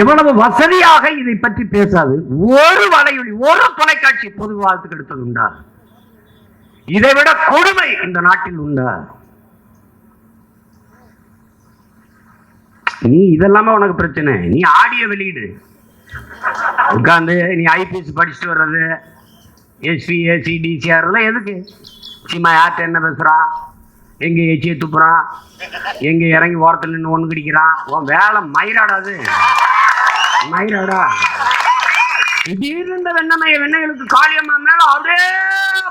எவ்வளவு வசதியாக இதை பற்றி பேசாது. ஒரு வலையொலி ஒரு தொலைக்காட்சி பொது வாழ்த்துக்கு எடுத்தது உண்டா? இதை விட கொடுமை இந்த நாட்டில் உண்டா? நீ இதெல்லாம உனக்கு பிரச்சனை? நீ ஆடியோ வெளியிடு. உட்காந்து நீ ஐபிஎஸ் படிச்சுட்டு வர்றது எஸ்பி ஏசி டிசிஆர் எல்லாம் எதுக்கு? சிமா யார்கிட்ட என்ன பேசுறான் எங்கே எச்சியை துப்புறான் எங்கே இறங்கி ஓரத்தில் நின்று ஒன்று கிடிக்கிறான் உன் வேலை மயிராடாது மயிராடா. திடீர்னு இந்த வெண்ணமைய வெண்ணைகளுக்கு காளியம்மா மேல அப்படியே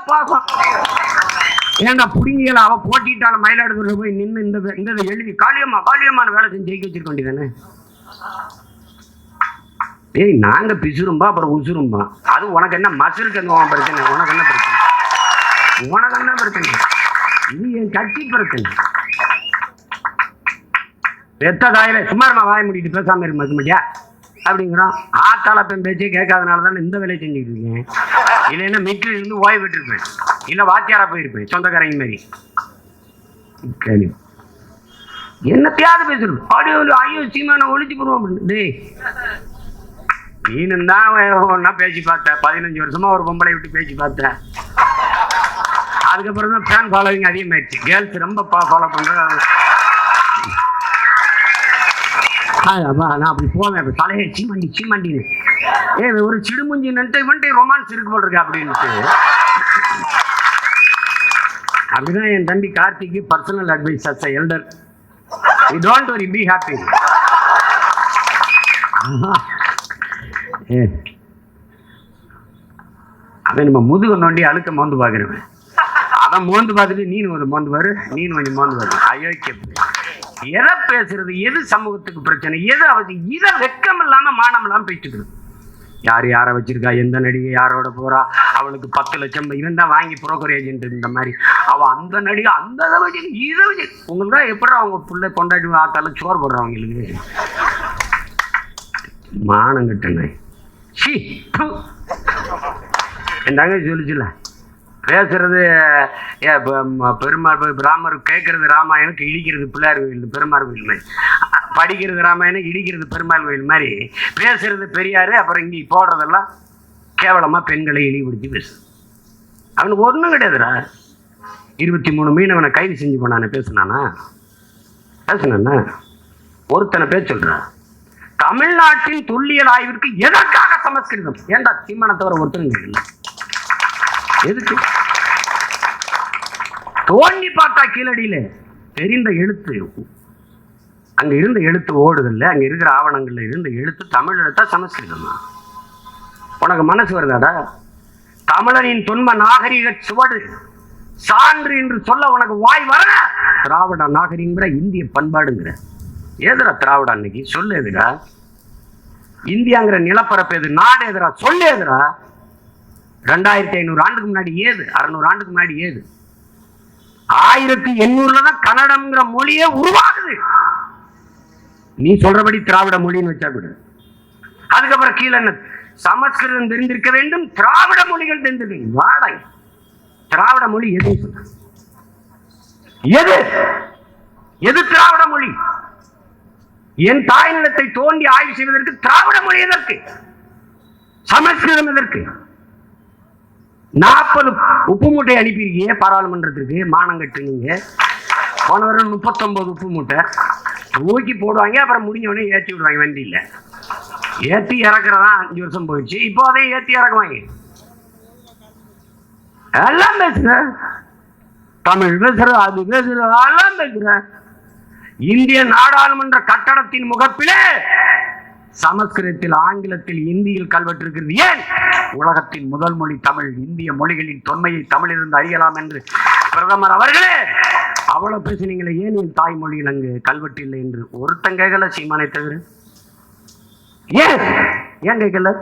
பாசம் ஏன்டா புடுங்கியல? அவ போட்டிட்டால மயிலாடுதுறை போய் நின்று இந்த இந்த எழுதி காளியம்மா காளியம்மான வேலை செஞ்சு ஜெயிக்க வச்சிருக்க வேண்டியதானே ஏய் நாங்க பிசுரும்பா அப்புறம் உசுரும்பா. அது உனக்கு என்ன மசுருக்கு என்ன உன் பிரச்சனை? உனக்கு என்ன பிரச்சனை? உனக்கு என்ன பிரச்சனை? இது என் கட்சி பிரச்சனை பெத்த தாயில சும்மாரமா வாய முடிட்டு பேசாம இருக்கு மாட்டியா அப்படிங்கிறோம். ஆத்தால பெண் பேச்சே கேட்காதனால தான் இந்த வேலையை செஞ்சுட்டு இருக்கேன். இல்லைன்னா மிட்டில் இருந்து ஓய்வு விட்டுருப்பேன் இல்லை வாத்தியாரா போயிருப்பேன் சொந்தக்காரங்க மாதிரி. கேள்வி என்னத்தையாவது பேசுறது ஆடியோ ஐயோ சீமான ஒழிச்சு போடுவோம் அப்படின்னு. டேய். நீனும் தான் ஒன்றா பேசி பார்த்தேன் பதினஞ்சு வருஷமா ஒரு பொம்பளை விட்டு பேசி பார்த்தேன் அதுக்கப்புறம் தான் ஃபேன் ஃபாலோவிங் அதிகமாயிடுச்சு. கேர்ள்ஸ் ரொம்ப ஃபாலோ பண்ணுறாங்க நான் அப்படி போவேன். அப்படி தலையை சீமண்டி சீமண்டின்னு. ஏ ஒரு சிடுமுஞ்சி நட்டு இவன்ட்டு ரொமான்ஸ் இருக்கு போல் இருக்கு அப்படின்ட்டு அப்படிதான் என் தம்பி கார்த்திக்கு personal advice as elder you don't worry be happy ஏ அவன் நம்ம முதுகு நோண்டி அழுக்க மோந்து பார்க்குறவன். அவன் மோந்து பார்த்துட்டு நீனு ஒரு மோந்து பாரு நீனு கொஞ்சம் மோந்து பாரு. அயோக்கிய எதை பேசுறது எது சமூகத்துக்கு பிரச்சனை எது அவசியம் இதை வெக்கம் இல்லாம மானம் இல்லாம பேசிட்டு யார் யாரை வச்சிருக்கா எந்த நடிகை யாரோட போறா அவளுக்கு பத்து லட்சம் இருந்தால் வாங்கி புரோக்கர் ஏஜென்ட் இந்த மாதிரி. அவள் அந்த நடிகை அந்த இதை வச்சு இதை வச்சு. உங்களுக்கு தான் எப்படி அவங்க பிள்ளை கொண்டாடி ஆத்தால சோறு போடுறவங்களுக்கு மானம் கட்டுங்க. ஷீ என் சொல்லிச்சுல பேசுறது ஏ, ப- பெருமாள் ராமர் பிராமர் கேட்கறது ராமாயணம் இடிக்கிறது பிள்ளையார் கோயில் பெருமாள் கோயில் மாதிரி. படிக்கிறது ராமாயணம் இடிக்கிறது பெருமாள் கோயில் மாதிரி. பேசுறது பெரியார் அப்புறம் இங்கே போடுறதெல்லாம் கேவலமா பெண்களை இழிவுபடுத்தி பேசு அவனுக்கு ஒன்றும் கிடையாதுடா. இருபத்தி மூணு மீனவனை கைது செஞ்சு போனானே பேசுனானா? பேசுனானா? ஒருத்தனை பேர் சொல்றான் தமிழ்நாட்டின் தொல்லியல் ஆய்விற்கு எதற்காக சமஸ்கிருதம்? ஏன்டா சீமானை தவிர ஒருத்தரும் இல்லை எதுக்கு? தோண்டி பார்த்தா கீழடியில தெரிந்த எழுத்து அங்க இருந்த எழுத்து ஓடுதல்ல அங்க இருக்கிற ஆவணங்கள்ல இருந்த எழுத்து தமிழ் எழுத்தா சமஸ்கிருதமா? உனக்கு மனசு வருதாடா? தமிழனின் தொன்ம நாகரிக சுவடு சான்று என்று சொல்ல உனக்கு வாய் வரல திராவிட நாகரிகங்கிற இந்திய பண்பாடுங்கிற. ஏதுரா திராவிட அன்னைக்கு? சொல்லு எதுடா? இந்தியாங்கிற நிலப்பரப்பு எது? நாடு எதுரா சொல்லு எதுடா? ரெண்டாயிரத்தி ஐநூறு ஆண்டுக்கு முன்னாடி ஏது? அறுநூறு ஆண்டுக்கு முன்னாடி ஏது? ஆயிரத்தி எண்ணூறுல தான் கன்னடம்ங்கிற மொழியே உருவாகுது. நீ சொல்றபடி திராவிட மொழின்னு வச்சா கூட. அதுக்கப்புறம் கீழே என்ன? சமஸ்கிருதம் தெரிந்திருக்க வேண்டும் திராவிட மொழிகள் தெரிந்திருக்க வாடகை திராவிட மொழி எது எது? எது திராவிட மொழி? என் தாய் நிலத்தை தோண்டி ஆய்வு செய்வதற்கு திராவிட மொழி எதற்கு? சமஸ்கிருதம் எதற்கு? நாற்பது உப்பு மூட்டை அனுப்பியிருக்கீங்க பாராளுமன்றத்திற்கு மானம் கட்டுனீங்க. போன வாரம் முப்பத்தொன்பது உப்பு மூட்டை. ஊக்கி போடுவாங்க அப்புறம் முடிஞ்ச உடனே ஏற்றி விடுவாங்க வண்டியில். ஏற்றி இறக்குறதா அஞ்சு வருஷம் போயிடுச்சு. இப்போ அதை ஏற்றி இறக்குவாங்க. எல்லாம் பேசுகிறேன் தமிழ் பேசுற அது பேசுற எல்லாம் பேசுகிறேன் இந்திய நாடாளுமன்ற கட்டடத்தின் முகப்பிலே சமஸ்கிருதத்தில் ஆங்கிலத்தில் இந்தியில் கல்வெட்டு இருக்கிறது. ஏன்? உலகத்தின் முதல் மொழி தமிழ். இந்திய மொழிகளின் தொன்மையை தமிழிலிருந்து அறியலாம் என்று பிரதமர் அவர்களே. அவ்வளவு பேசினீங்களே ஏன் என் தாய்மொழியில் அங்கு கல்வெட்டு இல்லை என்று? ஒருத்தன் கேட்கல சீமானை தவிர. ஏன்? ஏன் கேட்கல?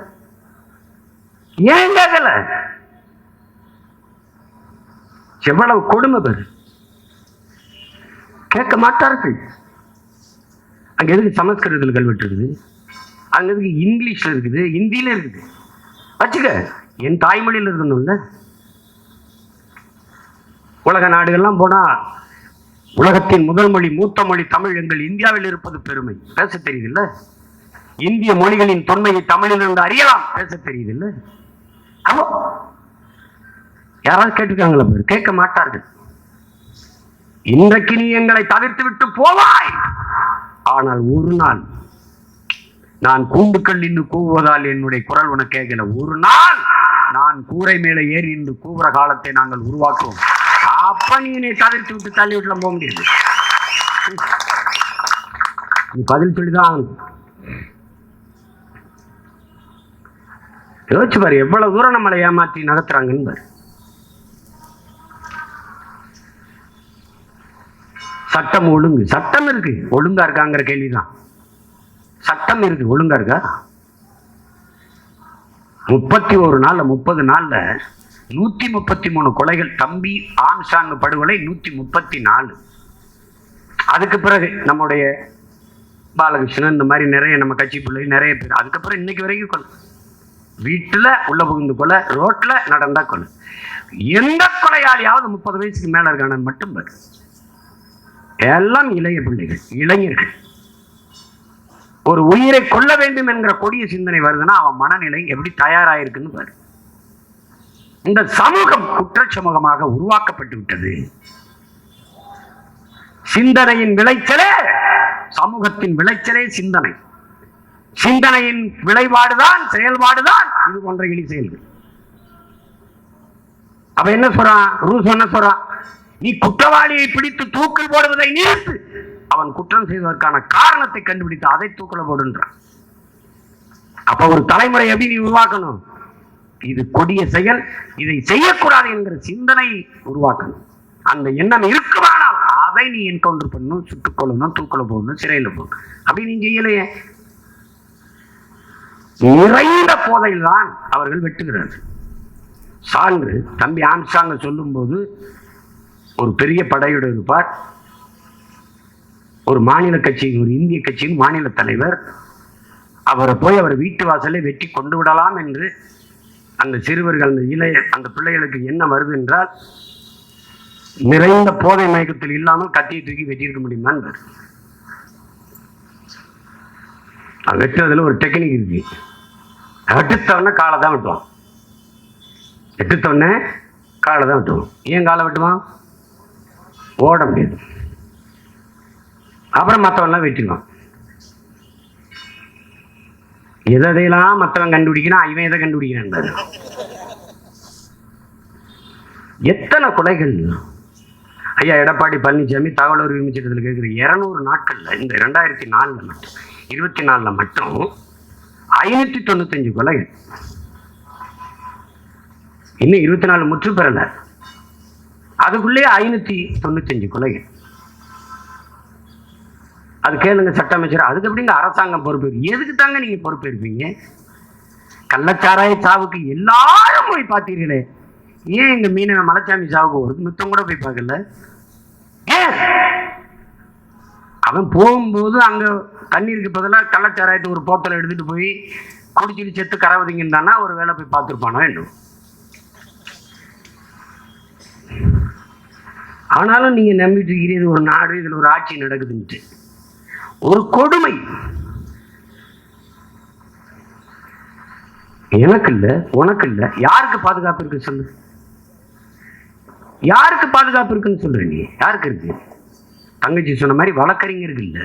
ஏன் கேட்கல? எவ்வளவு கொடுமை பேர். கேட்க மாட்டார்கள். அங்க எதுக்கு சமஸ்கிருதத்தில் கல்வெட்டு இருக்குது? அங்க எதுக்கு இங்கிலீஷ்ல இருக்குது? ஹிந்தியில இருக்குது. வச்சுக்க. என் தாய்மொழியில் இருக்கணும்ல. உலக நாடுகள்லாம் போனா உலகத்தின் முதல் மொழி மூத்த மொழி தமிழ் எங்கள் இந்தியாவில் இருப்பது பெருமை. பேச தெரியுதுல்ல? இந்திய மொழிகளின் தொன்மையை தமிழிலிருந்து அறியலாம். பேச தெரியுதுல்ல? ஆமா. யாராவது கேட்டுருக்காங்களா பேர்? கேட்க மாட்டார்கள். இன்றைக்கு நீ எங்களை தவிர்த்து விட்டு போவாய். ஆனால் ஒரு நாள் நான் கூண்டுக்கள் நின்று கூவுவதால் என்னுடைய குரல் உனக்கு கேட்கல. ஒரு நாள் நான் கூரை மேலே ஏறி நின்று கூவுற காலத்தை நாங்கள் உருவாக்குவோம். அப்ப நீ என்னை தவிர்த்து விட்டு தள்ளி விட்டுல போக முடியாது. நீ பதில் சொல்லிதான் யோசிச்சு பாரு எவ்வளவு தூரம் நம்மளை ஏமாற்றி நடத்துறாங்கன்னு பாரு. சட்டம் ஒழுங்கு. சட்டம் இருக்கு. ஒழுங்கா இருக்காங்கிற கேள்விதான். சட்டம் இருக்கு ஒழுங்கா இருக்கா முப்பத்தி ஒரு நாள்ல முப்பது நாள்ல நூத்தி முப்பத்தி மூணு கொலைகள் தம்பி ஆம்சாங் படுகொலை நூத்தி முப்பத்தி நாலு அதுக்கு பிறகு நம்முடைய பாலகிருஷ்ணன் இந்த மாதிரி நிறைய நம்ம கட்சி பிள்ளை நிறைய பேர். அதுக்கப்புறம் இன்னைக்கு வரைக்கும் கொலை. வீட்டுல உள்ள புகுந்து கொலை ரோட்ல நடந்தா கொலை. எந்த கொலையாளியாவது முப்பது வயசுக்கு மேல இருக்கான மட்டும் எல்லாம் இளைய பிள்ளைகள் இளைஞர்கள். ஒரு உயிரை கொல்ல வேண்டும் என்கிற கொடிய சிந்தனை வருதுன்னா அவன் மனநிலை எப்படி தயாராயிருக்குன்னு பாரு. இந்த சமூகம் குற்ற சமூகமாக உருவாக்கப்பட்டு விட்டது. சிந்தனையின் விளைச்சலே சமூகத்தின் விளைச்சலே சிந்தனை. சிந்தனையின் விளைபாடுதான் செயல்பாடுதான் இது போன்ற இழி செயல்கள். அவ என்ன சொல்றான்? ரூஸ் என்ன சொல்றான்? நீ குற்றவாளியை பிடித்து தூக்கில் போடுவதை நிறுத்து. அவன் குற்றம் செய்வதற்கான காரணத்தை கண்டுபிடித்து அதை தூக்கல போடுன்றான். அப்ப ஒரு தலைமுறை எப்படி நீ உருவாக்கணும்? இது கொடிய செயல் இதை செய்யக்கூடாது என்கிற சிந்தனை உருவாக்கணும். அந்த எண்ணம் இருக்குமானால் அதை நீ என்கவுண்டர் பண்ணணும் சுட்டுக் கொள்ளணும் தூக்கல போடணும் சிறையில் போகணும் அப்படி நீ செய்யலையே. நிறைந்த போதையில் தான் அவர்கள் வெட்டுகிறார்கள். சான்று தம்பி ஆம்சாங்க சொல்லும்போது ஒரு பெரிய படையோடு இருப்பார். ஒரு மாநில கட்சியின் ஒரு இந்திய கட்சியின் மாநில தலைவர் அவரை போய் அவர் வீட்டு வாசலை வெட்டி கொண்டு விடலாம் என்று அந்த சிறுவர்கள் அந்த இளைய அந்த பிள்ளைகளுக்கு என்ன வருது என்றால் நிறைந்த போதை மயக்கத்தில் இல்லாமல் கத்தியை தூக்கி வெட்டியிருக்க முடியுமான்னு அது வெட்டுறதுல ஒரு டெக்னிக் இருக்கு. வெட்டுத்தவொடனே காலை தான் வெட்டுவான். வெட்டுத்தவொடனே காலை தான் வெட்டுவான். ஏன் காலை வெட்டுவான்? ஓட முடியாது. அப்புறம் மற்றவெல்லாம் வெட்டிடுவான் எதை எதையெல்லாம் மற்றவன் கண்டுபிடிக்கிறான் இவன் எதை கண்டுபிடிக்கிறான் எத்தனை கொலைகள்? ஐயா எடப்பாடி பழனிசாமி தகவல் உரிமை சட்டத்தில் கேட்குற இரநூறு நாட்களில் இந்த ரெண்டாயிரத்தி நாலில் மட்டும் இருபத்தி நாலில் மட்டும் ஐநூற்றி தொண்ணூத்தஞ்சு கொலைகள். இன்னும் இருபத்தி நாலு முற்று பெறலை அதுக்குள்ளேயே ஐநூற்றி தொண்ணூத்தஞ்சு கொலைகள். அது கேளுங்க சட்ட அமைச்சர் அதுக்கு எப்படிங்க அரசாங்கம் பொறுப்பு எதுக்கு தாங்க நீங்க பொறுப்பேற்பீங்க? இருப்பீங்க கள்ளச்சாராய சாவுக்கு எல்லாரும் போய் பார்த்தீர்களே. ஏன் எங்க மீனவ மலைச்சாமி சாவுக்கு ஒரு மித்தம் கூட போய் பார்க்கல? அவன் போகும்போது அங்க தண்ணீருக்கு பதிலாக கள்ளச்சாராயத்தை ஒரு போத்தலை எடுத்துட்டு போய் குடிச்சிட்டு செத்து கரவதிங்கன்னு ஒரு வேலை போய் பார்த்துருப்பானோ என்ன ஆனாலும் நீங்க நம்பிட்டு இருக்கிறது ஒரு நாடு இதுல ஒரு ஆட்சி நடக்குதுன்ட்டு. ஒரு கொடுமை. எனக்கு இல்ல உனக்கு இல்ல யாருக்கு பாதுகாப்பு இருக்கு சொல்லு? யாருக்கு பாதுகாப்பு இருக்குன்னு சொல்ற நீ? யாருக்கு இருக்கு? தங்கச்சி சொன்ன மாதிரி வழக்கறிஞருக்கு இல்ல.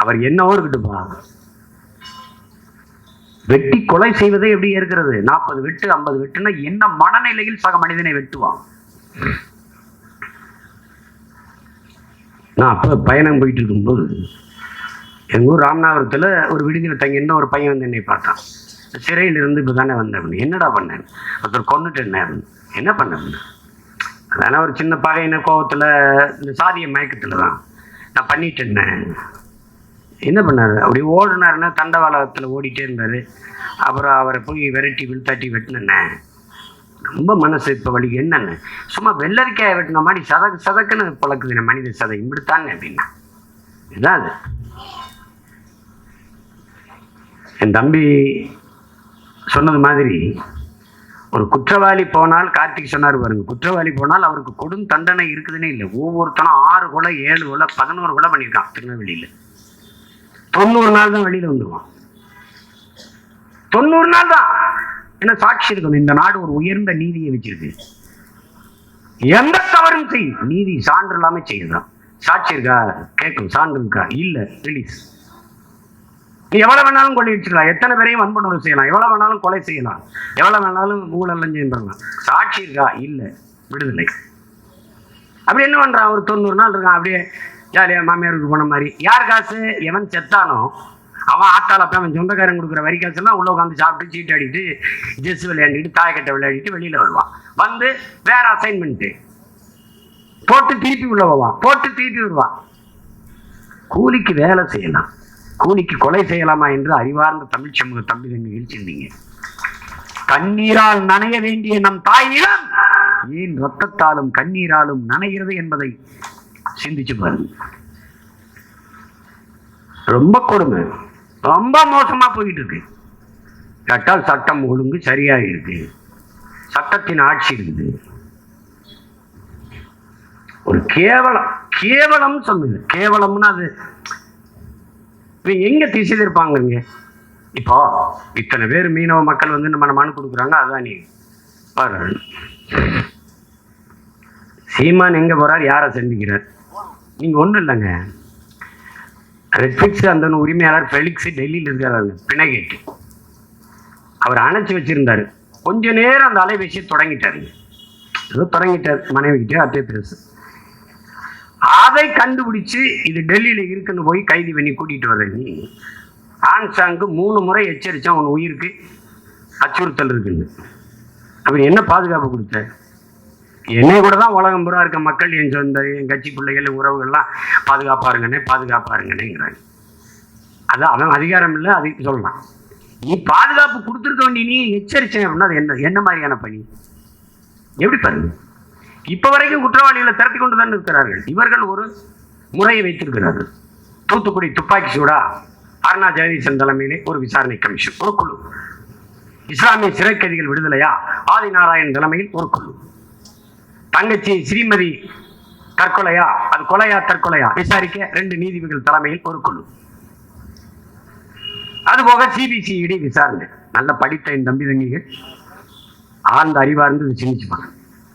அவர் என்னவோ இருக்கட்டும்பா வெட்டி கொலை செய்வதே எப்படி இருக்கிறது நாற்பது வெட்டு ஐம்பது வெட்டுனா என்ன மனநிலையில் சக மனிதனை வெட்டுவான்? நான் அப்போ பயணம் போயிட்டு இருக்கும்போது எங்கள் ஊர் ராமநாதபுரத்தில் ஒரு விடுதியில் தங்கியிருந்த ஒரு பையன் வந்து என்னை பார்த்தான். சிறையில் இருந்து இப்போ தானே வந்தேன் அப்படின்னு. என்னடா பண்ணேன்? ஒருத்தர் கொண்டுட்டேன் என்ன பண்ணேன் அதனால் ஒரு சின்ன பகையின கோபத்தில் இந்த சாதிய மயக்கத்தில் தான் நான் பண்ணிட்டேன் என்ன பண்ணார்? அப்படி ஓடினாருன்னா தண்டவாளத்தில் ஓடிட்டே இருந்தார். அப்புறம் அவரை போய் விரட்டி விழுத்தாட்டி வெட்டினேன். ரொம்ப மனசு இப்போ வழி என்னென்ன சும்மா வெள்ளரிக்காய் வெட்டின மாதிரி சதக்கு சதக்குன்னு பழக்குது மனித சதை. இப்படித்தாங்க அப்படின்னா. இதுதான் அது. என் தம்பி சொன்னது மாதிரி ஒரு குற்றவாளி போனால் கார்த்திக் சொன்னார் பாருங்க குற்றவாளி போனால் அவருக்கு கொடும் தண்டனை இருக்குதுன்னே இல்லை. ஒவ்வொருத்தனும் ஆறு கொலை ஏழு கொலை பதினோரு கொலை பண்ணியிருக்கான் திருநெல்வேலியில். தொண்ணூறு நாள் தான் வெளியில் வந்துடுவான் தொண்ணூறு நாள் தான். என்ன சாட்சி இருக்கணும்? இந்த நாடு ஒரு உயர்ந்த நீதியை வச்சிருக்கு. எந்த தவறும் செய் நீதி சான்று இல்லாமல் செய்யுதான் சாட்சி இருக்கா? கேட்கும் சான்று இருக்கா? இல்லை. ரிலீஸ் நீ எவ்வளவு வேணாலும் கொள்ளை வச்சுக்கலாம் எத்தனை பேரையும் வன்புணர்வு செய்யலாம். எவ்வளவு வேணாலும் கொலை செய்யலாம். எவ்வளவு வேணாலும் ஊழல் செய்யலாம். சாட்சி இருக்கா? இல்லை. விடுதலை. அப்படி என்ன பண்றான்? ஒரு தொண்ணூறு நாள் இருக்கான். அப்படியே ஜாலியாக மாமியாருக்கு போன மாதிரி. யார் காசு? எவன் செத்தானோ அவன் ஆட்டால போய் அவன் சொந்தக்காரன் கொடுக்குற வரி காசுலாம் உள்ள உட்காந்து சாப்பிட்டு சீட்டு அடிட்டு ஜெஸ் விளையாடிட்டு தாயக்கட்டை விளையாடிட்டு வெளியில வருவான். வந்து வேற அசைன்மெண்ட்டு போட்டு திருப்பி உள்ள போவான். போட்டு திருப்பி வருவான் கூலிக்கு வேலை செய்யலாம். கூலிக்கு கொலை செய்யலாமா என்று அறிவார்ந்த தமிழ் சமூக தம்பி கண்ணீரால் நனைய வேண்டிய நம் தாய் நிலம் ஏன் ரத்தத்தாலும் கண்ணீராலும் நனைகிறது என்பதை சிந்திச்சு பாருங்க. ரொம்ப கொடுமை. ரொம்ப மோசமா போயிட்டு இருக்கு கேட்டால் சட்டம் ஒழுங்கு சரியா இருக்கு சட்டத்தின் ஆட்சி இருக்குது. ஒரு கேவலம் கேவலம் சொல்லுது கேவலம்னு அது இப்போ எங்கே திசை இருப்பாங்க இப்போ இத்தனை பேர் மீனவ மக்கள் வந்து நம்ம மனு கொடுக்குறாங்க அதான் நீ. பாரு. சீமான் எங்கே போகிறார் யாரை சந்திக்கிறார்? நீங்கள் ஒன்றும் இல்லைங்க. ரெட்ஃபிக்ஸ் அந்த உரிமையாளர் ஃபெலிக்ஸ் டெல்லியில் இருக்கிறாரு பிணைகேட்டு அவர் அணைச்சி வச்சிருந்தாரு. கொஞ்ச நேரம் அந்த அலைபேசியை தொடங்கிட்டாருங்க. ஏதோ தொடங்கிட்டார் மனைவிக்கிட்டே அப்படியே பேசு. அதை கண்டுபிடிச்சு இது டெல்லியில் இருக்குன்னு போய் கைது பண்ணி கூட்டிகிட்டு வர நீ. ஆன்சாங்கு மூணு முறை எச்சரித்தான் உன் உயிருக்கு அச்சுறுத்தல் இருக்குன்னு. அப்படி என்ன பாதுகாப்பு கொடுத்த? என்னை கூட தான் உலகம் பூரா இருக்க மக்கள் என் சொந்த என் கட்சி பிள்ளைகள் உறவுகள்லாம் பாதுகாப்பாக இருங்கண்ணே பாதுகாப்பாக இருங்கண்ணேங்கிறாங்க. அதான் அவன் அதிகாரம் இல்லை அதுக்கு சொல்லலாம். நீ பாதுகாப்பு கொடுத்துருக்க வேண்டிய நீ எச்சரிச்சேன் அப்படின்னா அது என்ன என்ன மாதிரியான பணி? எப்படி பாருங்க இப்ப வரைக்கும் குற்றவாளிகளை திரட்டி கொண்டு தான் இருக்கிறார்கள். இவர்கள் ஒரு முறையை வைத்திருக்கிறார்கள். தூத்துக்குடி துப்பாக்கி சூடா அருணா ஜெகதீசன் தலைமையிலே ஒரு விசாரணை கமிஷன் ஒரு குழு. இஸ்லாமிய சிறை கைதிகள் விடுதலையா? ஆதி நாராயண் தலைமையில் ஒரு குழு. தங்கச்சி ஸ்ரீமதி தற்கொலையா? அது கொலையா தற்கொலையா? விசாரிக்க ரெண்டு நீதிபதிகள் தலைமையில் ஒரு குழு. அதுபோக சிபிசிஐடி விசாரணை. நல்ல படித்த என் தம்பி தங்கிகள் ஆழ்ந்த அறிவார்ந்து சிந்திச்சுப்பாங்க.